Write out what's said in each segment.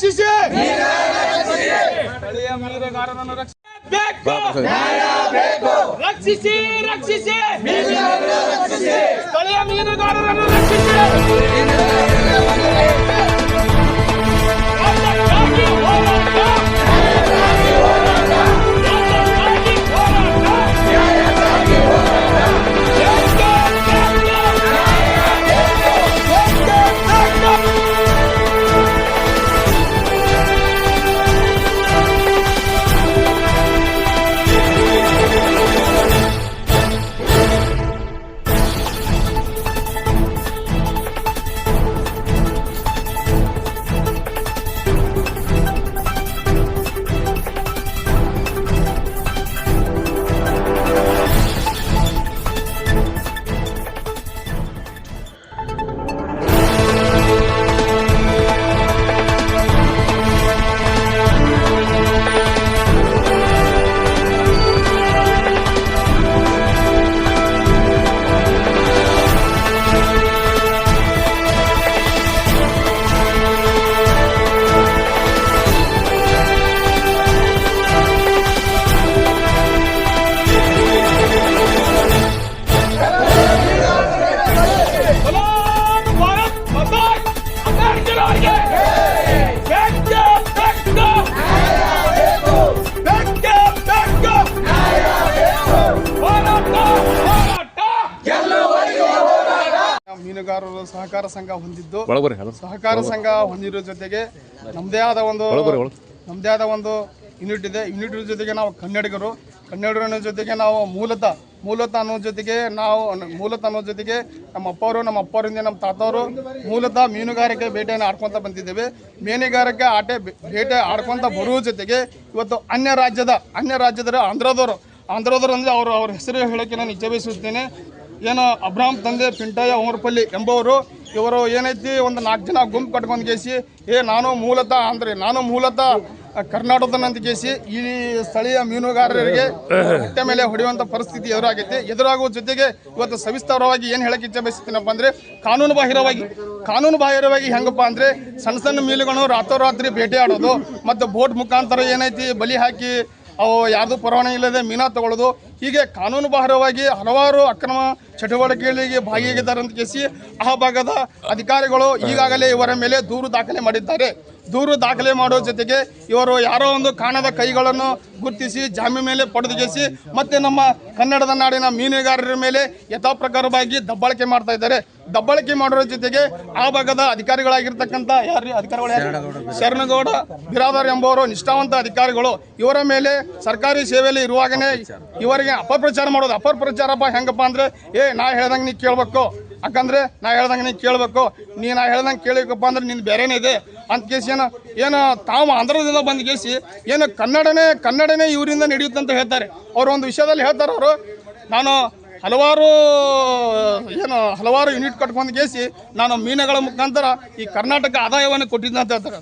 ರಕ್ಷಿಸಿ! ರಕ್ಷಿಸಿ ರಕ್ಷಿಸಿ ಸ್ಥಳೀಯ ಮೀನುಗಾರರನ್ನು ರಕ್ಷಿಸಬೇಕು ರಕ್ಷಿಸಿ ರಕ್ಷಿಸಿ. ಸ್ಥಳೀಯ ಮೀನುಗಾರರನ್ನು ರಕ್ಷಿಸಿ! ಸಂಘ ಹೊಂದಿದ್ದು ಸಹಕಾರ ಸಂಘ ಹೊಂದಿರೋ ಜೊತೆಗೆ ನಮ್ಮದೇ ಆದ ಒಂದು ನಮ್ಮದೇ ಆದ ಒಂದು ಯೂನಿಟ್ ಇದೆ. ಯೂನಿಟ್ ಜೊತೆಗೆ ನಾವು ಕನ್ನಡಿಗರು. ಕನ್ನಡರ ಜೊತೆಗೆ ನಾವು ಮೂಲತಃ ಮೂಲತಃ ಅನ್ನೋ ಜೊತೆಗೆ ನಾವು ಮೂಲತಃ ಅನ್ನೋ ಜೊತೆಗೆ ನಮ್ಮ ಅಪ್ಪವರು ನಮ್ಮ ಅಪ್ಪವರಿಂದ ನಮ್ಮ ತಾತವರು ಮೂಲತಃ ಮೀನುಗಾರಿಕೆ ಬೇಟೆಯನ್ನು ಆಡ್ಕೊತ ಬಂದಿದ್ದೇವೆ. ಮೀನುಗಾರಿಕೆ ಆಟೆ ಬೇಟೆ ಆಡ್ಕೊತ ಬರುವ ಜೊತೆಗೆ ಇವತ್ತು ಅನ್ಯ ರಾಜ್ಯದ ಅನ್ಯ ರಾಜ್ಯದ ಆಂಧ್ರದವರು ಆಂಧ್ರದವರು ಅಂದರೆ ಅವರು ಅವ್ರ ಹೆಸರು ಹೇಳೋಕ್ಕೆ ನಾನು ಇಚ್ಛೆ ಬಯಸುತ್ತೇನೆ. ಏನು ಅಬ್ರಾಮ್ ತಂದೆ ಪಿಂಟಯ್ಯ ಉಮರ್ಪಲ್ಲಿ ಎಂಬುವರು ಇವರು ಏನೈತಿ ಒಂದು ನಾಲ್ಕು ಜನ ಗುಂಪು ಕಟ್ಕೊಂಡು ಕೇಸಿ ಏ, ನಾನು ಮೂಲತಃ ಅಂದ್ರೆ ನಾನು ಮೂಲತಃ ಕರ್ನಾಟಕದಂತ ಕೇಸಿ ಈ ಸ್ಥಳೀಯ ಮೀನುಗಾರರಿಗೆ ಹೊಟ್ಟೆ ಮೇಲೆ ಹೊಡೆಯುವಂಥ ಪರಿಸ್ಥಿತಿ ಎದುರಾಗೈತಿ. ಎದುರಾಗುವ ಜೊತೆಗೆ ಇವತ್ತು ಸವಿಸ್ತಾರವಾಗಿ ಏನು ಹೇಳಕ್ಕೆ ಇಚ್ಛೆ ಬಯಸ್ತೀನಪ್ಪ ಅಂದ್ರೆ, ಕಾನೂನು ಬಾಹಿರವಾಗಿ ಕಾನೂನು ಬಾಹಿರವಾಗಿ ಹೆಂಗಪ್ಪ ಅಂದ್ರೆ, ಸಣ್ಣ ಸಣ್ಣ ಮೀನುಗಳು ರಾತ್ರೋರಾತ್ರಿ ಭೇಟಿ ಆಡೋದು, ಮತ್ತು ಬೋಟ್ ಮುಖಾಂತರ ಏನೈತಿ ಬಲಿ ಹಾಕಿ ಅವು ಯಾರ್ದು ಪರವಾನಗಿ ಇಲ್ಲದೆ ಮೀನಾ ತಗೊಳ್ಳೋದು ಹೀಗೆ ಕಾನೂನು ಬಾಹಿರವಾಗಿ ಹಲವಾರು ಅಕ್ರಮ ಚಟುವಟಿಕೆಗಳಿಗೆ ಭಾಗಿಯಾಗಿದ್ದಾರೆ ಅಂತ ಕೇಸಿ ಆ ಭಾಗದ ಅಧಿಕಾರಿಗಳು ಈಗಾಗಲೇ ಇವರ ಮೇಲೆ ದೂರು ದಾಖಲೆ ಮಾಡಿದ್ದಾರೆ. ದೂರು ದಾಖಲೆ ಮಾಡೋ ಜೊತೆಗೆ ಇವರು ಯಾರೋ ಒಂದು ಕಾಣದ ಕೈಗಳನ್ನು ಗುರುತಿಸಿ ಜಾಮೀನು ಮೇಲೆ ಪಡೆದುಗೆಸಿ ಮತ್ತೆ ನಮ್ಮ ಕನ್ನಡದ ನಾಡಿನ ಮೀನುಗಾರರ ಮೇಲೆ ಯಥಾಪ್ರಕಾರವಾಗಿ ದಬ್ಬಾಳಿಕೆ ಮಾಡ್ತಾ ಇದ್ದಾರೆ. ದಬ್ಬಾಳಿಕೆ ಮಾಡೋರ ಜೊತೆಗೆ ಆ ಭಾಗದ ಅಧಿಕಾರಿಗಳಾಗಿರ್ತಕ್ಕಂಥ ಯಾರು ಅಧಿಕಾರಿಗಳು ಶರಣಗೌಡ. ಬಿರಾದರ್ ಎಂಬುವರು ನಿಷ್ಠಾವಂತ ಅಧಿಕಾರಿಗಳು. ಇವರ ಮೇಲೆ ಸರ್ಕಾರಿ ಸೇವೆಯಲ್ಲಿ ಇರುವಾಗನೇ ಇವರಿಗೆ ಅಪಪ್ರಚಾರ ಮಾಡೋದು. ಅಪಪ್ರಚಾರಪ್ಪ ಹೆಂಗಪ್ಪ ಅಂದ್ರೆ ಏ ನಾ ಹೇಳ್ದಂಗೆ ನೀ ಕೇಳಬೇಕು. ಯಾಕಂದರೆ ನಾ ಹೇಳ್ದಂಗೆ ನೀ ಕೇಳಬೇಕು. ನೀ ನಾ ಹೇಳ್ದಂಗೆ ಕೇಳಬೇಕಪ್ಪ ಅಂದ್ರೆ ನಿನ್ನ ಬೇರೆನೇ ಇದೆ. ಅಂತ ಕೇಸಿ ಏನು ಏನು ತಾವು ಆಂಧ್ರದಿಂದ ಬಂದ ಕೇಸಿ, ಏನು ಕನ್ನಡನೇ ಕನ್ನಡನೇ ಇವರಿಂದ ನಡೆಯುತ್ತಂತ ಹೇಳ್ತಾರೆ. ಅವರು ಒಂದು ವಿಷಯದಲ್ಲಿ ಹೇಳ್ತಾರೆ ಅವರು, ನಾನು ಹಲವಾರು, ಏನು, ಹಲವಾರು ಯೂನಿಟ್ ಕಟ್ಕೊಂಡು ಕೇಸಿ, ನಾನು ಮೀನುಗಳ ಮುಖಾಂತರ ಈ ಕರ್ನಾಟಕ ಆದಾಯವನ್ನು ಕೊಟ್ಟಿದ್ದೆ ಅಂತ ಹೇಳ್ತಾರೆ.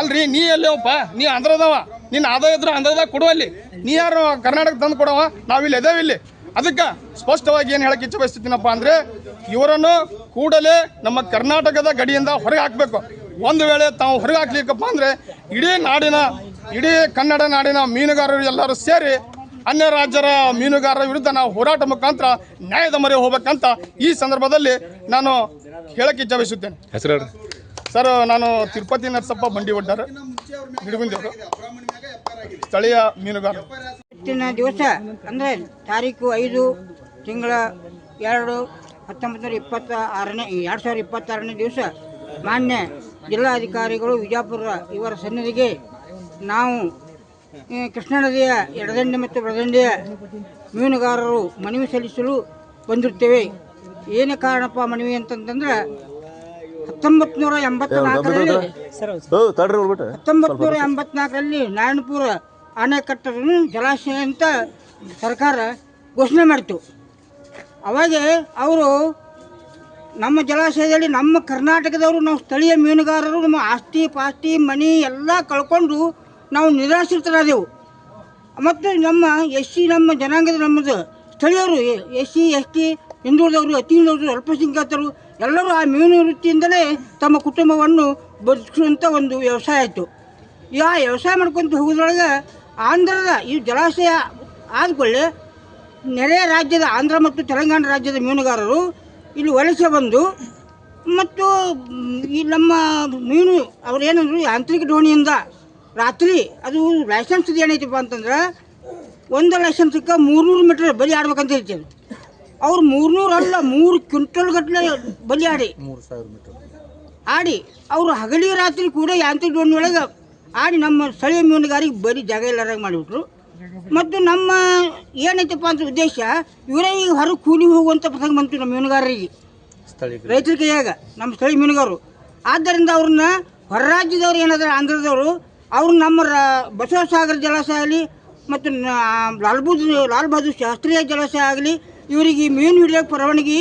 ಅಲ್ರಿ, ನೀ ಎಲ್ಲೇವಪ್ಪ ನೀ ಆಂಧ್ರದವ. ನಿನ್ನ ಆದಾಯ ಇದ್ರೆ ಆಂಧ್ರದಾಗ ಕೊಡುವಲ್ಲಿ ನೀ ಯಾರು ಕರ್ನಾಟಕ ತಂದು ಕೊಡವ? ನಾವಿಲ್ಲಿ ಇದೇವೆ ಇಲ್ಲಿ. ಅದಕ್ಕೆ ಸ್ಪಷ್ಟವಾಗಿ ಏನು ಹೇಳಕ್ಕೆ ಇಚ್ಛೆ ಬಯಸ್ತೀನಪ್ಪ ಅಂದರೆ, ಇವರನ್ನು ಕೂಡಲೇ ನಮ್ಮ ಕರ್ನಾಟಕದ ಗಡಿಯಿಂದ ಹೊರಗೆ ಹಾಕಬೇಕು. ಒಂದು ವೇಳೆ ತಾವು ಹೊರಗೆ ಹಾಕ್ಲಿಕ್ಕಪ್ಪ ಅಂದರೆ ಇಡೀ ನಾಡಿನ ಇಡೀ ಕನ್ನಡ ನಾಡಿನ ಮೀನುಗಾರರು ಎಲ್ಲರೂ ಸೇರಿ ಅನ್ಯ ರಾಜ್ಯರ ಮೀನುಗಾರರ ವಿರುದ್ಧ ನಾವು ಹೋರಾಟ ಮುಖಾಂತರ ನ್ಯಾಯದ ಮೊರೆ ಹೋಗ್ಬೇಕಂತ ಈ ಸಂದರ್ಭದಲ್ಲಿ ನಾನು ಹೇಳಕ್ಕೆ ಇಚ್ಛೆ ಬಯಸುತ್ತೇನೆ ಹೆಸರು ಸರ್ ನಾನು ತಿರುಪತಿ ನರಸಪ್ಪ ಬಂಡಿ ಒಡ್ಡಾರ ಗಿಡಗುಂದಿಯವರು ಸ್ಥಳೀಯ ಮೀನುಗಾರರು. ಇವತ್ತಿನ ದಿವಸ ಅಂದರೆ ತಾರೀಕು ಐದು ತಿಂಗಳ ಎರಡು ಹತ್ತೊಂಬತ್ತು ನೂರ ಇಪ್ಪತ್ತ ಆರನೇ ಎರಡು ಸಾವಿರದ ಇಪ್ಪತ್ತಾರನೇ ದಿವಸ ಮಾನ್ಯ ಜಿಲ್ಲಾಧಿಕಾರಿಗಳು ವಿಜಾಪುರ ಇವರ ಸನ್ನಿಧಿಗೆ ನಾವು ಕೃಷ್ಣ ನದಿಯ ಎಡದಂಡೆ ಮತ್ತು ಬಡದಂಡೆಯ ಮೀನುಗಾರರು ಮನವಿ ಸಲ್ಲಿಸಲು ಬಂದಿರ್ತೇವೆ ಏನೇ ಕಾರಣಪ್ಪ ಮನವಿ ಅಂತಂತಂದ್ರೆ ಹತ್ತೊಂಬತ್ನೂರ ಎಂಬತ್ನಾಲ್ಕರಲ್ಲಿ ಹತ್ತೊಂಬತ್ತು ಎಂಬತ್ನಾಲ್ಕರಲ್ಲಿ ನಾರಾಯಣಪುರ ಅಣೆಕಟ್ಟನ್ನು ಜಲಾಶಯ ಅಂತ ಸರ್ಕಾರ ಘೋಷಣೆ ಮಾಡಿತು. ಅವಾಗೆ ಅವರು ನಮ್ಮ ಜಲಾಶಯದಲ್ಲಿ ನಮ್ಮ ಕರ್ನಾಟಕದವರು ನಾವು ಸ್ಥಳೀಯ ಮೀನುಗಾರರು, ನಮ್ಮ ಆಸ್ತಿ, ಪಾಸ್ತಿ, ಮನಿ ಎಲ್ಲ ಕಳ್ಕೊಂಡು ನಾವು ನಿರಾಶ್ರಿತರಾದೆವು. ಮತ್ತು ನಮ್ಮ ಎಸ್ ಸಿ ನಮ್ಮ ಜನಾಂಗದ ನಮ್ಮದು ಸ್ಥಳೀಯರು ಎಸ್ ಸಿ ಎಸ್ ಟಿ ಹಿಂದುಳಿದವರು, ಅತಿ ಹಿಂದುಳಿದವರು, ಅಲ್ಪಸಂಖ್ಯಾತರು, ಎಲ್ಲರೂ ಆ ಮೀನು ವೃತ್ತಿಯಿಂದಲೇ ತಮ್ಮ ಕುಟುಂಬವನ್ನು ಬದುಕುವಂಥ ಒಂದು ವ್ಯವಸಾಯ ಆಯಿತು. ಈ ಆ ವ್ಯವಸಾಯ ಮಾಡ್ಕೊಂತ ಹೋಗೋದ್ರೊಳಗೆ ಆಂಧ್ರದ ಈ ಜಲಾಶಯ ಆದ್ಕೊಳ್ಳಿ, ನೆರೆಯ ರಾಜ್ಯದ ಆಂಧ್ರ ಮತ್ತು ತೆಲಂಗಾಣ ರಾಜ್ಯದ ಮೀನುಗಾರರು ಇಲ್ಲಿ ವಲಸೆ ಬಂದು ಮತ್ತು ಈ ನಮ್ಮ ಮೀನು ಅವ್ರು ಏನಂದ್ರು ಯಾಂತ್ರಿಕ ದೋಣಿಯಿಂದ ರಾತ್ರಿ ಅದು ಲೈಸೆನ್ಸ್ ಏನೈತಪ್ಪ ಅಂತಂದ್ರೆ ಒಂದು ಲೈಸೆನ್ಸಕ್ಕೆ ಮೂರ್ನೂರು ಮೀಟ್ರ್ ಬಲಿ ಆಡ್ಬೇಕಂತ ಹೇಳ್ತೀವಿ. ಅವ್ರು ಮೂರ್ನೂರು ಅಲ್ಲ ಮೂರು ಕ್ವಿಂಟಲ್ ಗಟ್ಟಲೆ ಬಲಿ ಆಡಿ. ಆಡಿ ಅವರು ಹಗಲಿ ರಾತ್ರಿ ಕೂಡ ಯಾಂತ್ರಿಕ ದೋಣಿ ಒಳಗೆ ಆಡಿ ನಮ್ಮ ಸ್ಥಳೀಯ ಮೀನುಗಾರಿಗೆ ಬರೀ ಜಾಗ ಇಲ್ಲಾರಾಗ ಮಾಡಿಬಿಟ್ರು. ಮತ್ತು ನಮ್ಮ ಏನೈತಪ್ಪ ಅಂತ ಉದ್ದೇಶ ಇವರೇ ಈಗ ಹೊರಗೆ ಕೂಲಿ ಹೋಗುವಂಥ ಪ್ರಸಂಗ ಬಂತು ನಮ್ಮ ಮೀನುಗಾರರಿಗೆ. ರೈತರ ಕೈಯಾಗ ನಮ್ಮ ಸ್ಥಳೀಯ ಮೀನುಗಾರರು. ಆದ್ದರಿಂದ ಅವ್ರನ್ನ ಹೊರ ರಾಜ್ಯದವ್ರು ಏನಾದ್ರೆ ಆಂಧ್ರದವರು ಅವ್ರು ನಮ್ಮ ರಾ- ಬಸವಸಾಗರ ಜಲಾಶಯ ಆಗಲಿ ಮತ್ತು ಲಾಲ್ ಬಹದ್ದೂರ್ ಲಾಲ್ ಬಹದ್ದೂರ್ ಶಾಸ್ತ್ರೀಯ ಜಲಾಶಯ ಆಗಲಿ ಇವರಿಗೆ ಮೀನು ಹಿಡಿಯೋಕೆ ಪರವಾನಗಿ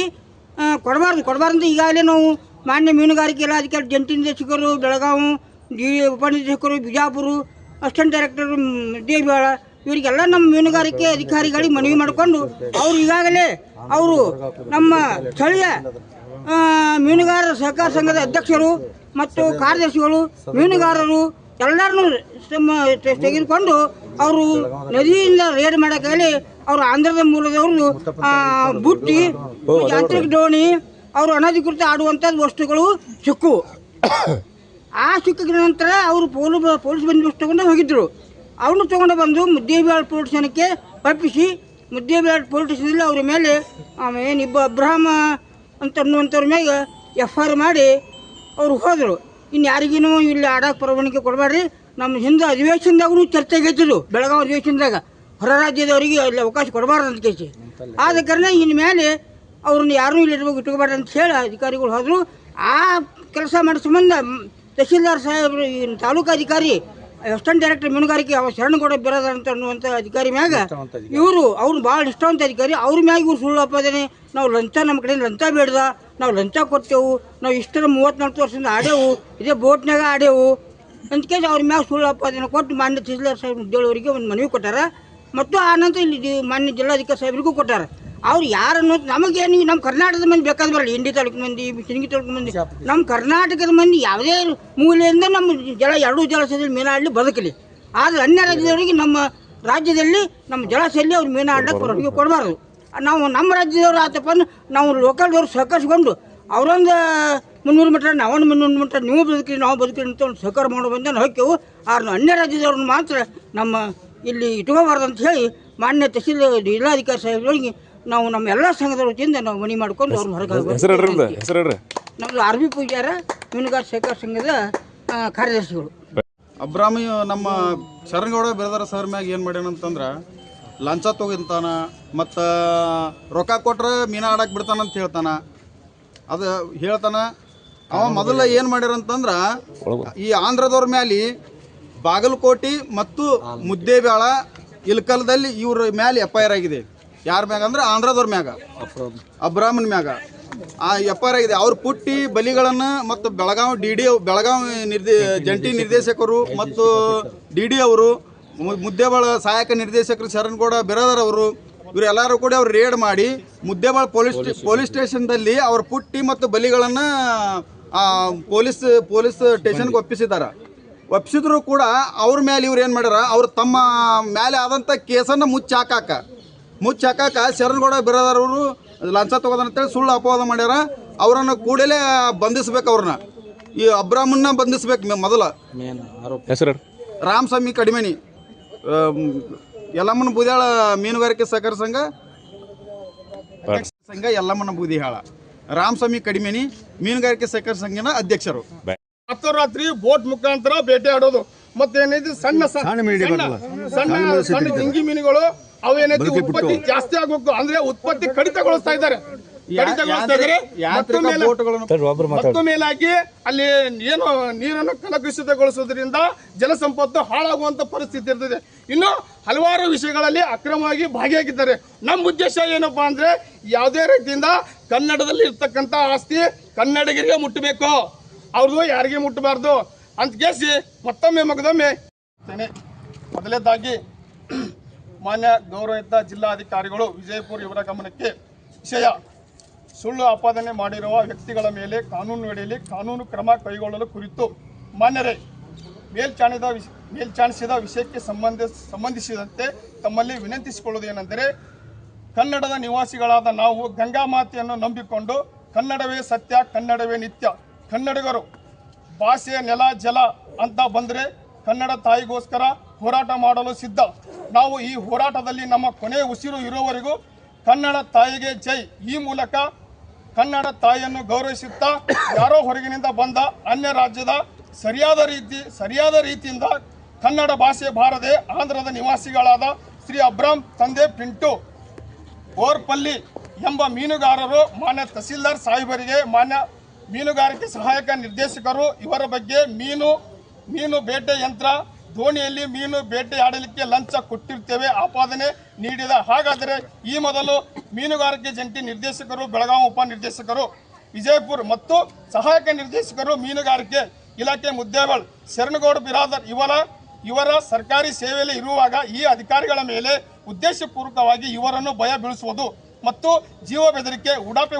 ಕೊಡಬಾರ್ದು. ಕೊಡಬಾರ್ದು ಈಗಾಗಲೇ ನಾವು ಮಾನ್ಯ ಮೀನುಗಾರಿಕೆ ಇಲಾಧಿಕಾರಿ ಜಂಟಿ ನಿರ್ದೇಶಕರು ಬೆಳಗಾವಿ ಡಿ ಉಪನಿರ್ದೇಶಕರು ಬಿಜಾಪುರ ಅಸಿಸ್ಟೆಂಟ್ ಡೈರೆಕ್ಟರ್ ದೇವಿಯಾಳ ಇವರಿಗೆಲ್ಲ ನಮ್ಮ ಮೀನುಗಾರಿಕೆ ಅಧಿಕಾರಿಗಳಿಗೆ ಮನವಿ ಮಾಡಿಕೊಂಡು ಅವರು ಈಗಾಗಲೇ ಅವರು ನಮ್ಮ ಸ್ಥಳೀಯ ಮೀನುಗಾರರ ಸಹಕಾರ ಸಂಘದ ಅಧ್ಯಕ್ಷರು ಮತ್ತು ಕಾರ್ಯದರ್ಶಿಗಳು, ಮೀನುಗಾರರು ಎಲ್ಲರನ್ನೂ ತೆಗೆದುಕೊಂಡು ಅವರು ನದಿಯಿಂದ ರೇಡ್ ಮಾಡೋಕ್ಕಾಗಲಿ ಅವರು ಆಂಧ್ರದ ಮೂಲದವರು ಬುಟ್ಟಿ, ಯಾಂತ್ರಿಕ ದೋಣಿ, ಅವರು ಅನಧಿಕೃತ ಆಡುವಂಥದ್ದು ವಸ್ತುಗಳು ಸಿಕ್ಕು. ಆ ಸಿಕ್ಕಿದ ನಂತರ ಅವರು ಪೊಲೀಸ್ ಪೊಲೀಸ್ ಬಂದೋಬಸ್ತ್ ತಗೊಂಡು ಹೋಗಿದ್ರು. ಅವನು ತಗೊಂಡು ಬಂದು ಮುದ್ದೇಬಿಹಾಳ್ ಪೊಲೀಸ್ ಸ್ಟೇಷನ್ಗೆ ತಪ್ಪಿಸಿ ಮುದ್ದೇಬಿಹಾಳ್ ಪೊಲೀಸ್ ಸ್ಟೇಷನಲ್ಲಿ ಅವ್ರ ಮೇಲೆ ಏನು ಇಬ್ಬ ಅಬ್ರಹಾಮ ಅಂತ ಅನ್ನುವಂಥವ್ರ ಮೇಲೆ ಎಫ್ ಆರ್ ಮಾಡಿ ಅವರು ಹೋದರು. ಇನ್ನು ಯಾರಿಗೇನು ಇಲ್ಲಿ, ಆಡೋಕೆ ಪರವಾನಗಿ ಕೊಡಬೇಡ್ರಿ. ನಮ್ಮ ಹಿಂದೆ ಅಧಿವೇಶನದಾಗೂ ಚರ್ಚೆಗೆ ಗೆದ್ದಿದ್ದು ಬೆಳಗಾವಿ ಅಧಿವೇಶನದಾಗ. ಹೊರ ರಾಜ್ಯದವರಿಗೆ ಅಲ್ಲಿ ಅವಕಾಶ ಕೊಡಬಾರ್ದು ಅಂತ ಕೇಸಿ ಆದ ಕಾರಣ ಇನ್ನು ಮೇಲೆ ಅವ್ರನ್ನ ಯಾರೂ ಇಲ್ಲಿ ಇಟ್ಬೇಕು ಇಟ್ಕೋಬಾರ್ದು ಅಂತ ಹೇಳಿ ಅಧಿಕಾರಿಗಳು ಹೋದರು. ಆ ಕೆಲಸ ಮಾಡಿಸ್ಬಂದ ತಹಶೀಲ್ದಾರ್ ಸಾಹೇಬರು ತಾಲೂಕು ಅಧಿಕಾರಿ ಅಸಿಸ್ಟೆಂಟ್ ಡೈರೆಕ್ಟರ್ ಮೀನುಗಾರಿಕೆ ಅವ ಶರಣಗೌಡ ಬಿರಾದರ್ ಅಂತ ಅನ್ನುವಂಥ ಅಧಿಕಾರಿ ಮ್ಯಾಗ ಇವರು ಅವ್ರು ಭಾಳ ನಿಷ್ಠಾವಂತ ಅಧಿಕಾರಿ. ಅವ್ರ ಮ್ಯಾಗ ಇವ್ರು ಸುಳ್ಳು ಅಪಾದನೆ ನಾವು ಲಂಚ ನಮ್ಮ ಕಡೆ ಲಂಚ ಬೇಡ್ದ. ನಾವು ಲಂಚ ಕೊಟ್ಟೆವು ನಾವು ಇಷ್ಟರ ಮೂವತ್ತ್ನಾಲ್ಕು ವರ್ಷದಿಂದ ಆಡೇವು ಇದೇ ಬೋಟ್ನಾಗ ಆಡೇವು ಅಂತ ಕೇಳಿ ಅವ್ರ ಮ್ಯಾಗ ಸುಳ್ಳು ಅಪಾದನೆ ಕೊಟ್ಟು ಮಾನ್ಯ ಜಿಲ್ಲಾ ಸಾಹೇಬ್ ಉದ್ಯೋಗವರಿಗೆ ಒಂದು ಮನವಿ ಕೊಟ್ಟಾರ. ಮತ್ತು ಆ ನಂತರ ಇಲ್ಲಿ ಮಾನ್ಯ ಜಿಲ್ಲಾಧಿಕಾರಿ ಸಾಹೇಬರಿಗೂ ಕೊಟ್ಟಾರ. ಅವ್ರು ಯಾರು ಅನ್ನೋದು ನಮಗೇನು ನಮ್ಮ ಕರ್ನಾಟಕದ ಮಂದಿ ಬೇಕಾದ ಬರಲಿ. ಇಂಡಿ ತಾಲೂಕು ಮಂದಿ ಸಿಂಗಿ ತಾಲೂಕು ಮಂದಿ. ನಮ್ಮ ಕರ್ನಾಟಕದ ಮಂದಿ ಯಾವುದೇ ಮೂಲೆಯಿಂದ ನಮ್ಮ ಜಲ ಎರಡೂ ಜಲಾಶಯದಲ್ಲಿ ಮೀನಾಡಲಿ ಬದುಕಲಿ. ಆದರೆ ಅನ್ಯ ರಾಜ್ಯದವರಿಗೆ ನಮ್ಮ ರಾಜ್ಯದಲ್ಲಿ ನಮ್ಮ ಜಲಾಶಯದಲ್ಲಿ ಅವ್ರು ಮೀನಾಡಕ್ಕೆ ಹೊರಗೆ ಕೊಡಬಾರ್ದು. ನಾವು ನಮ್ಮ ರಾಜ್ಯದವರು ಆತಪ್ಪ ನಾವು ಲೋಕಲ್ದವ್ರು ಸಹಕರಿಸ್ಕೊಂಡು ಅವರೊಂದು ಮುನ್ನೂರು ಮೀಟರ್ ನಾವೊಂದು ಮುನ್ನೂರು ಮೀಟರ್ ನೀವು ಬದುಕಿ ನಾವು ಬದುಕಿ ಅಂತ ಒಂದು ಸಹಕಾರ ಮಾಡೋ ಬಂದು ಹೋಗ್ತೇವೆ ಆದ್ರೆ ಅನ್ಯ ರಾಜ್ಯದವ್ರನ್ನ ಮಾತ್ರ ನಮ್ಮ ಇಲ್ಲಿ ಇಟ್ಕೋಬಾರ್ದು ಅಂತ ಹೇಳಿ ಮಾನ್ಯ ತಹಸೀಲ್ ಜಿಲ್ಲಾಧಿಕಾರಿ ಸಾಹೇಬರಿಗೆ ನಾವು ನಮ್ಮ ಎಲ್ಲ ಸಂಘದ ಜೊತೆ ನಾವು ಮನಿ ಮಾಡ್ಕೊಂಡು ಅವ್ರನ್ನ ಹೊರಗೆ ಹೆಸರು ಹೇಳ್ರಿ ಹೆಸರು ಹೇಳ್ರಿ. ನಮ್ಮದು ಆರ್ ಬಿ ಪೂಜಾರ ಮೀನುಗಾರ ಸಹಕಾರ ಸಂಘದ ಆ, ಕಾರ್ಯದರ್ಶಿಗಳು. ಅಬ್ರಾಮಿ ನಮ್ಮ ಶರಣಗೌಡ ಬಿರದಾರ ಸರ್ ಮ್ಯಾಗ ಏನು ಮಾಡ್ಯಾನಂತಂದ್ರೆ ಲಂಚ ತೊಗೊಂತಾನ ಮತ್ತು ರೊಕ್ಕ ಕೊಟ್ರೆ ಮೀನ ಆಡಕ್ಕೆ ಬಿಡ್ತಾನಂತ ಹೇಳ್ತಾನ. ಅದು ಹೇಳ್ತಾನ ಅವ ಮೊದಲ ಏನು ಮಾಡ್ಯಾರಂತಂದ್ರೆ ಈ ಆಂಧ್ರದವ್ರ ಮ್ಯಾಲೆ ಬಾಗಲಕೋಟೆ ಮತ್ತು ಮುದ್ದೇಬೇಳ ಇಲ್ಕಲ್ದಲ್ಲಿ ಇವ್ರ ಮ್ಯಾಲೆ ಎಫ್ ಐ ಆರ್ ಆಗಿದೆ. ಯಾರ ಮ್ಯಾಗ ಅಂದ್ರೆ ಆಂಧ್ರದವ್ರ ಮ್ಯಾಗ. ಅಬ್ರಾಹ್ಮನ್ ಮ್ಯಾಗ. ಆ ಆರ್ ಆಗಿದೆ ಅವ್ರ ಪುಟ್ಟಿ ಬಲಿಗಳನ್ನು ಮತ್ತು ಬೆಳಗಾವಿ ಡಿ ಡಿ ಬೆಳಗಾವಿ ಜಂಟಿ ನಿರ್ದೇಶಕರು ಮತ್ತು ಡಿ ಡಿ ಅವರು ಮುದ್ದೇಬಾಳ ಸಹಾಯಕ ನಿರ್ದೇಶಕರು ಶರಣಗೌಡ ಬಿರಾದರ್ ಅವರು, ಇವರೆಲ್ಲರೂ ಕೂಡ ಅವ್ರು ರೇಡ್ ಮಾಡಿ ಮುದ್ದೇಬಾಳ ಪೊಲೀಸ್ ಪೊಲೀಸ್ ಸ್ಟೇಷನ್ದಲ್ಲಿ ಅವ್ರ ಪುಟ್ಟಿ ಮತ್ತು ಬಲಿಗಳನ್ನು ಪೊಲೀಸ್ ಪೊಲೀಸ್ ಸ್ಟೇಷನ್ಗೆ ಒಪ್ಪಿಸಿದ್ದಾರೆ ಒಪ್ಪಿಸಿದ್ರು ಕೂಡ ಅವ್ರ ಮೇಲೆ ಇವ್ರು ಏನು ಮಾಡ್ಯಾರ, ಅವ್ರು ತಮ್ಮ ಮೇಲೆ ಆದಂಥ ಕೇಸನ್ನು ಮುಚ್ಚಾಕಾಕ ಮುಚ್ಚಾಕಾಕ ಶರಣಗೌಡ ಬಿರಾದರವರು ಲಂಚ ತಗೋದಂತೇಳಿ ಸುಳ್ಳು ಅಪವಾದ ಮಾಡ್ಯಾರ. ಅವರನ್ನು ಕೂಡಲೇ ಬಂಧಿಸ್ಬೇಕು ಅವ್ರನ್ನ. ಈ ಅಬ್ರಾಹ್ಮಣ್ಣ ಬಂಧಿಸ್ಬೇಕು ಮೊದಲು. ಮೊದಲ ಹೆಸರು ರಾಮಸ್ವಾಮಿ ಕಡಿಮೆನಿ. ಯಲ್ಲಮ್ಮನ ಬೂದಿಹಾಳ ಮೀನುಗಾರಿಕೆ ಸಹಕಾರ ಸಂಘ ಸಂಘ ಯಲ್ಲಮ್ಮನ ಬೂದಿಹಾಳ. ರಾಮಸ್ವಾಮಿ ಕಡಿಮೆನಿ ಮೀನುಗಾರಿಕೆ ಸಹಕಾರ ಸಂಘನ ಅಧ್ಯಕ್ಷರು. ರಾತ್ರಿ ಬೋಟ್ ಮುಖಾಂತರ ಭೇಟಿ ಆಡೋದು. ಮತ್ತೇನೈತಿ ಸಣ್ಣ ಸಣ್ಣ ಸಣ್ಣ ಸಣ್ಣ ಜಿಂಗಿ ಮೀನುಗಳು ಅವೇನೈತಿ ಉತ್ಪತ್ತಿ ಜಾಸ್ತಿ ಆಗ್ಬೇಕು ಅಂದ್ರೆ ಉತ್ಪತ್ತಿ ಕಡಿತಗೊಳಿಸ್ತಾ ಇದ್ದಾರೆ. ಮೇಲಾಗಿ ಅಲ್ಲಿ ಏನು ನೀರನ್ನು ಕಲಕುಷಿತಗೊಳಿಸೋದ್ರಿಂದ ಜಲಸಂಪತ್ತು ಹಾಳಾಗುವಂತ ಪರಿಸ್ಥಿತಿ ಇರ್ತದೆ. ಇನ್ನು ಹಲವಾರು ವಿಷಯಗಳಲ್ಲಿ ಅಕ್ರಮವಾಗಿ ಭಾಗಿಯಾಗಿದ್ದಾರೆ. ನಮ್ಮ ಉದ್ದೇಶ ಏನಪ್ಪಾ ಅಂದ್ರೆ ಯಾವುದೇ ರೀತಿಯಿಂದ ಕನ್ನಡದಲ್ಲಿ ಇರ್ತಕ್ಕಂಥ ಆಸ್ತಿ ಕನ್ನಡಿಗರಿಗೆ ಮುಟ್ಟಬೇಕು. ಅವ್ರದ್ದು ಯಾರಿಗೆ ಮುಟ್ಟಬಾರ್ದು? ಅಂತ ಕೇಸಿ ಮತ್ತೊಮ್ಮೆ ಮಗದೊಮ್ಮೆ ತೇನೆ. ಮಾನ್ಯ ಗೌರವಯುತ ಜಿಲ್ಲಾಧಿಕಾರಿಗಳು ವಿಜಯಪುರ ಇವರ ಗಮನಕ್ಕೆ ವಿಷಯ ಸುಳ್ಳು ಆಪಾದನೆ ಮಾಡಿರುವ ವ್ಯಕ್ತಿಗಳ ಮೇಲೆ ಕಾನೂನು ಅಡಿಯಲ್ಲಿ ಕಾನೂನು ಕ್ರಮ ಕೈಗೊಳ್ಳಲು ಕುರಿತು ಮಾನ್ಯರೇ, ಮೇಲ್ಚಾಣಿದ ವಿಷ- ಮೇಲ್ಚಾಣಿಸಿದ ವಿಷಯಕ್ಕೆ ಸಂಬಂಧ, ಸಂಬಂಧಿಸಿದಂತೆ ತಮ್ಮಲ್ಲಿ ವಿನಂತಿಸಿಕೊಳ್ಳುವುದು ಏನೆಂದರೆ, ಕನ್ನಡದ ನಿವಾಸಿಗಳಾದ ನಾವು ಗಂಗಾ ಮಾತೆಯನ್ನು ನಂಬಿಕೊಂಡು ಕನ್ನಡವೇ ಸತ್ಯ, ಕನ್ನಡವೇ ನಿತ್ಯ, ಕನ್ನಡಿಗರು ಭಾಷೆ ನೆಲ, ಜಲ ಅಂತ ಬಂದರೆ ಕನ್ನಡ ತಾಯಿಗೋಸ್ಕರ ಹೋರಾಟ ಮಾಡಲು ಸಿದ್ಧ. ನಾವು ಈ ಹೋರಾಟದಲ್ಲಿ ನಮ್ಮ ಕೊನೆ ಉಸಿರು ಇರುವವರೆಗೂ ಕನ್ನಡ ತಾಯಿಗೆ ಜೈ. ಈ ಮೂಲಕ ಕನ್ನಡ ತಾಯಿಯನ್ನು ಗೌರವಿಸುತ್ತಾ ಯಾರೋ ಹೊರಗಿನಿಂದ ಬಂದ ಅನ್ಯ ರಾಜ್ಯದ ಸರಿಯಾದ ರೀತಿ, ಸರಿಯಾದ ರೀತಿಯಿಂದ ಕನ್ನಡ ಭಾಷೆ ಬಾರದೆ ಆಂಧ್ರದ ನಿವಾಸಿಗಳಾದ ಶ್ರೀ ಅಬ್ರಾಂ ತಂದೆ ಪಿಂಟು ಓರ್ಪಲ್ಲಿ ಎಂಬ ಮೀನುಗಾರರು ಮಾನ್ಯ ತಹಸೀಲ್ದಾರ್ ಸಾಹೇಬರಿಗೆ, ಮಾನ್ಯ ಮೀನುಗಾರಿಕೆ ಸಹಾಯಕ ನಿರ್ದೇಶಕರು ಇವರ ಬಗ್ಗೆ ಮೀನು ಮೀನು ಬೇಟೆ ಯಂತ್ರ ದೋಣಿಯಲ್ಲಿ ಮೀನು ಬೇಟೆಯಾಡಲಿಕ್ಕೆ ಲಂಚ ಕೊಟ್ಟಿರ್ತೇವೆ. ಆಪಾದನೆ ನೀಡಿದ ಹಾಗಾದರೆ ಈ ಮೊದಲು ಮೀನುಗಾರಿಕೆ ಜಂಟಿ ನಿರ್ದೇಶಕರು ಬೆಳಗಾವಿ ಉಪನಿರ್ದೇಶಕರು ವಿಜಯಪುರ ಮತ್ತು ಸಹಾಯಕ ನಿರ್ದೇಶಕರು ಮೀನುಗಾರಿಕೆ ಇಲಾಖೆ ಮುದ್ದೇವಳ್, ಶರಣಗೌಡ, ಬಿರಾದರ್ ಇವರ ಇವರ ಸರ್ಕಾರಿ ಸೇವೆಯಲ್ಲಿ ಇರುವಾಗ ಈ ಅಧಿಕಾರಿಗಳ ಮೇಲೆ ಉದ್ದೇಶಪೂರ್ವಕವಾಗಿ ಇವರನ್ನು ಭಯ ಬೀಳಿಸುವುದು ಮತ್ತು ಜೀವ ಬೆದರಿಕೆ, ಉಡಾಪೆ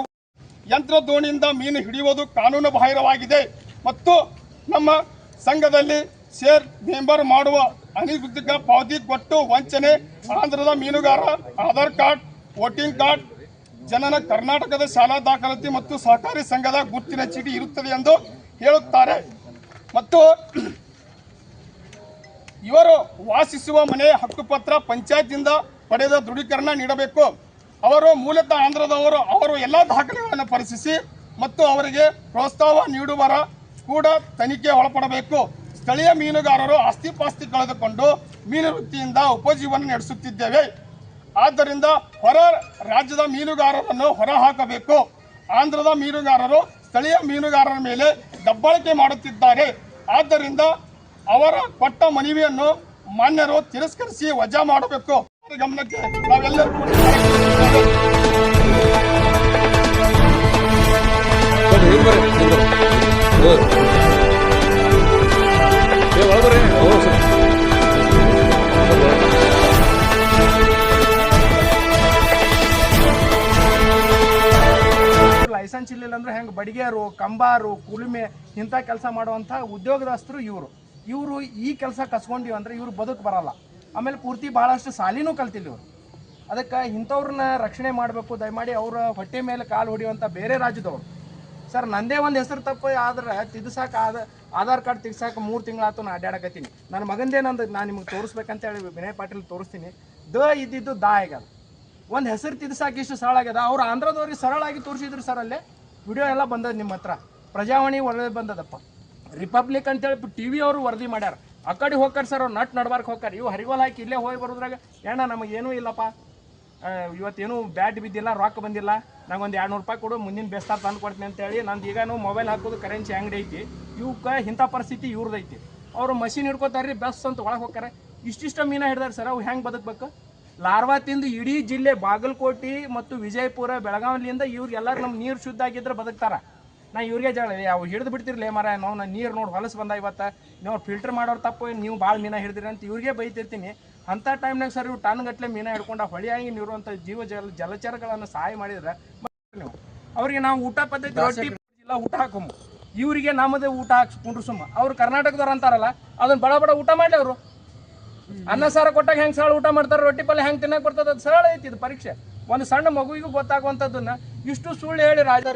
ಯಂತ್ರ ದೋಣಿಯಿಂದ ಮೀನು ಹಿಡಿಯುವುದು ಕಾನೂನು ಬಾಹಿರವಾಗಿದೆ. ಮತ್ತು ನಮ್ಮ ಸಂಘದಲ್ಲಿ ಶೇರ್ ಮೆಂಬರ್ ಮಾಡುವ ಅನಧಿಕೃತ ಪಾವತಿ ಕೊಟ್ಟು ವಂಚನೆ, ಆಂಧ್ರದ ಮೀನುಗಾರ, ಆಧಾರ್ ಕಾರ್ಡ್, ವೋಟಿಂಗ್ ಕಾರ್ಡ್, ಜನನ ಕರ್ನಾಟಕದ ಶಾಲಾ ದಾಖಲಾತಿ ಮತ್ತು ಸಹಕಾರಿ ಸಂಘದ ಗುರುತಿನ ಚೀಟಿ ಇರುತ್ತದೆ ಎಂದು ಹೇಳುತ್ತಾರೆ. ಮತ್ತು ಇವರು ವಾಸಿಸುವ ಮನೆ ಹಕ್ಕುಪತ್ರ ಪಂಚಾಯತ್ನಿಂದ ಪಡೆದ ದೃಢೀಕರಣ ನೀಡಬೇಕು. ಅವರು ಮೂಲತಃ ಆಂಧ್ರದವರು, ಅವರು ಎಲ್ಲ ದಾಖಲೆಗಳನ್ನು ಪರಿಶೀಲಿಸಿ ಮತ್ತು ಅವರಿಗೆ ಪ್ರೋತ್ಸಾಹ ನೀಡುವರ ಕೂಡ ತನಿಖೆ ಒಳಪಡಬೇಕು. ಸ್ಥಳೀಯ ಮೀನುಗಾರರು ಆಸ್ತಿಪಾಸ್ತಿ ಕಳೆದುಕೊಂಡು ಮೀನು ವೃತ್ತಿಯಿಂದ ಉಪಜೀವನ ನಡೆಸುತ್ತಿದ್ದೇವೆ. ಆದ್ದರಿಂದ ಹೊರ ರಾಜ್ಯದ ಮೀನುಗಾರರನ್ನು ಹೊರಹಾಕಬೇಕು ಆಂಧ್ರದ ಮೀನುಗಾರರು ಸ್ಥಳೀಯ ಮೀನುಗಾರರ ಮೇಲೆ ದಬ್ಬಾಳಿಕೆ ಮಾಡುತ್ತಿದ್ದಾರೆ. ಆದ್ದರಿಂದ ಅವರ ಕೊಟ್ಟ ಮನವಿಯನ್ನು ಮಾನ್ಯರು ತಿರಸ್ಕರಿಸಿ ವಜಾ ಮಾಡಬೇಕು. ಗಮನಕ್ಕೆ ನಾವೆಲ್ಲರೂ ಲೈಸೆನ್ಸ್ ಇಲ್ಲಿಲ್ಲ ಅಂದ್ರೆ ಹೆಂಗೆ? ಬಡಿಗೆರು, ಕಂಬಾರು, ಕುಲುಮೆ, ಇಂಥ ಕೆಲಸ ಮಾಡುವಂಥ ಉದ್ಯೋಗದಸ್ತರು ಇವರು. ಇವರು ಈ ಕೆಲಸ ಕಸ್ಕೊಂಡಿವಿ ಅಂದ್ರೆ ಇವ್ರು ಬದುಕು ಬರಲ್ಲ. ಆಮೇಲೆ ಪೂರ್ತಿ ಭಾಳಷ್ಟು ಸಾಲಿನೂ ಕಲ್ತಿಲ್ಲ ಇವರು. ಅದಕ್ಕೆ ಇಂಥವ್ರನ್ನ ರಕ್ಷಣೆ ಮಾಡಬೇಕು, ದಯಮಾಡಿ ಅವರ ಹೊಟ್ಟೆ ಮೇಲೆ ಕಾಲು ಹೊಡೆಯುವಂಥ ಬೇರೆ ರಾಜ್ಯದವ್ರು. ಸರ್, ನಂದೇ ಒಂದು ಹೆಸರು ತಪ್ಪು, ಆದ್ರೆ ತಿದ್ಸಾಕ ಆದ ಆಧಾರ್ ಕಾರ್ಡ್ ತೆಗ್ಸಾಕ ಮೂರು ತಿಂಗಳಾತು ನಾ ಅಡ್ಡಾಡಕತ್ತೀನಿ ನನ್ನ ಮಗಂದೇ ನಂದು ನಾನು ನಿಮ್ಗೆ ತೋರಿಸ್ಬೇಕಂತ ಹೇಳಿ ವಿನಯ್ ಪಾಟೀಲ್ ತೋರಿಸ್ತೀನಿ. ದ ಇದ್ದಿದ್ದು ದ ಆಗ್ಯದ. ಒಂದು ಹೆಸರು ತಿದ್ಸಾಕ ಇಷ್ಟು ಸರಳ ಆಗ್ಯದ. ಅವ್ರು ಆಂಧ್ರದವ್ರಿಗೆ ಸರಳಾಗಿ ತೋರಿಸಿದ್ರು ಸರ್ ಅಲ್ಲೇ. ವಿಡಿಯೋ ಎಲ್ಲ ಬಂದದ ನಿಮ್ಮ ಹತ್ರ. ಪ್ರಜಾವಾಣಿ ಒಳ್ಳೆ ಬಂದದಪ್ಪ. ರಿಪಬ್ಲಿಕ್ ಅಂತೇಳಿ ಟಿ ವಿ ಅವರು ವರದಿ ಮಾಡ್ಯಾರ. ಆ ಕಡೆ ಹೋಗ್ತಾರೆ ಸರ್ ಅವ್ರು, ನಟ್ ನಡ್ಬಾರ್ಕ್ ಹೋಗ್ತಾರೆ ಇವು ಹರಿಗೋಲ್ ಹಾಕಿ ಇಲ್ಲೇ ಹೋಗಿ ಬರೋದ್ರಾಗ ಏನ ನಮಗೇನೂ ಇಲ್ಲಪ್ಪ ಇವತ್ತೇನು ಬ್ಯಾಟ್ ಬಿದ್ದಿಲ್ಲ ರೊಕ್ಕ ಬಂದಿಲ್ಲ. ನಂಗೆ ಒಂದು ಎರಡು ನೂರು ರೂಪಾಯಿ ಕೊಡು, ಮುಂದಿನ ಬೆಸ್ತಾರ ತಂದು ಕೊಡ್ತೀನಿ ಅಂತೇಳಿ. ನಂದು ಈಗ ಮೊಬೈಲ್ ಹಾಕೋದು ಕರೆನ್ಸಿ ಅಂಗಡಿ ಐತಿ. ಇವಕ್ಕೆ ಇಂಥ ಪರಿಸ್ಥಿತಿ ಇವ್ರದೈತಿ ಅವರು ಮಷಿನ್ ಹಿಡ್ಕೋತಾರೆ ರೀ ಬೆಸ್ ಅಂತ ಒಳಗೆ ಹೋಗ್ತಾರೆ. ಇಷ್ಟಿಷ್ಟು ಮೀನ ಹಿಡ್ದಾರೆ ಸರ್ ಅವು ಹೆಂಗೆ ಬದುಕಬೇಕು? ಲಾರ್ವಾ ತಿಂದು ಇಡೀ ಜಿಲ್ಲೆ ಬಾಗಲಕೋಟೆ ಮತ್ತು ವಿಜಯಪುರ, ಬೆಳಗಾವಿಲಿಂದ ಇವ್ರಿಗೆಲ್ಲರೂ ನಮ್ಮ ನೀರು ಶುದ್ಧ ಆಗಿದ್ರೆ ಬದುಕ್ತಾರೆ. ನಾ ಇವ್ರಿಗೆ ಜಗಳ ಅವು ಹಿಡಿದು ಬಿಡ್ತಿರ್ಲೇ ಮರ ನಾವು ನಾನು ನೀರು ನೋಡಿ ಹೊಲಸು ಬಂದ ಇವತ್ತು. ನೀವು ಫಿಲ್ಟರ್ ಮಾಡೋರು ತಪ್ಪು, ನೀವು ಭಾಳ ಮೀನ ಹಿಡಿದಿರಿ ಅಂತ ಇವ್ರಿಗೆ ಬೈತಿರ್ತೀನಿ. ಅಂಥ ಟೈಮ್ನಾಗ ಸರ್ ಇವು ಟನ್ ಗಟ್ಟಲೆ ಮೀನ ಹಿಡ್ಕೊಂಡು ಹೊಳಿಯಾಗಿ ನೀರುವಂಥ ಜೀವ ಜಲ ಜಲಚರಗಳನ್ನು ಸಹಾಯ ಮಾಡಿದ್ರೆ ನೀವು. ಅವ್ರಿಗೆ ನಾವು ಊಟ ಪದ್ಧತಿ ರೊಟ್ಟಿ ಇಲ್ಲ ಊಟ ಹಾಕೊಂಬು ಇವರಿಗೆ ನಮ್ಮದೇ ಊಟ ಹಾಕ್ಸ್ಕೊಂಡ್ರು ಸುಮ್ಮ. ಅವ್ರು ಕರ್ನಾಟಕದವ್ರು ಅಂತಾರಲ್ಲ ಅದನ್ನ ಬಡ ಬಡ ಊಟ ಮಾಡಿ ಅವರು. ಅನ್ನ ಸಾರ ಕೊಟ್ಟಾಗ ಹೆಂಗ್ ಸರಳ ಊಟ ಮಾಡ್ತಾರೆ ರೊಟ್ಟಿ ಪಲ್ಯ ಹೆಂಗ್ ತಿನ್ನಕ್ಕೆ ಬರ್ತದ ಅದು ಸರಳ ಐತಿ ಇದು ಪರೀಕ್ಷೆ. ಒಂದು ಸಣ್ಣ ಮಗುವಿಗೂ ಗೊತ್ತಾಗುವಂಥದ್ದನ್ನ ಇಷ್ಟು ಸುಳ್ಳು ಹೇಳಿ ರಾಜ